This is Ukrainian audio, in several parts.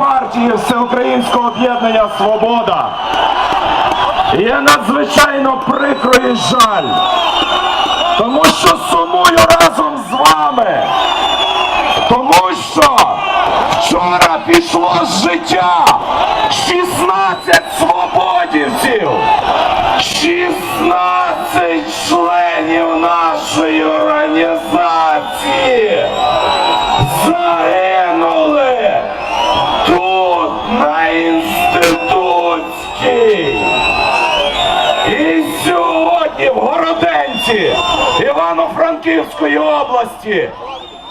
партії Всеукраїнського об'єднання Свобода. Є надзвичайно прикро і жаль, тому що сумую разом з вами. Тому що вчора пішло з життя 16 свободівців, 16 членів нашої організації Івано-Франківської області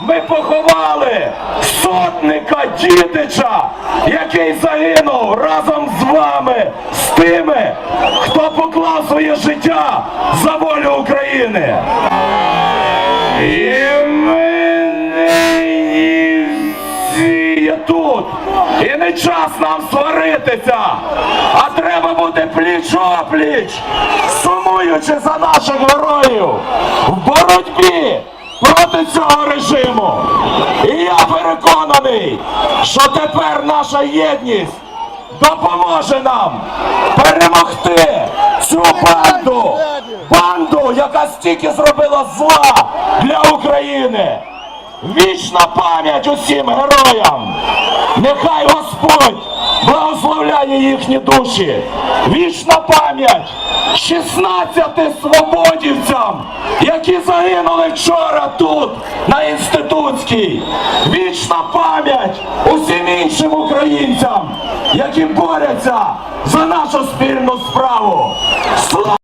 ми поховали сотника Дідича, який загинув разом з вами, з тими, хто поклав своє життя за волю України. І ми всі є тут. І не час нам сваритися, а треба пліч-опліч, сумуючи за наших героїв в боротьбі проти цього режиму. І я переконаний, що тепер наша єдність допоможе нам перемогти цю банду, банду, яка стільки зробила зла для України. Вічна пам'ять усім героям. Нехай Господь благословляє їхні душі. Вічна пам'ять 16 свободівцям, які загинули вчора тут, на інститутській. Вічна пам'ять усім іншим українцям, які борються за нашу спільну справу.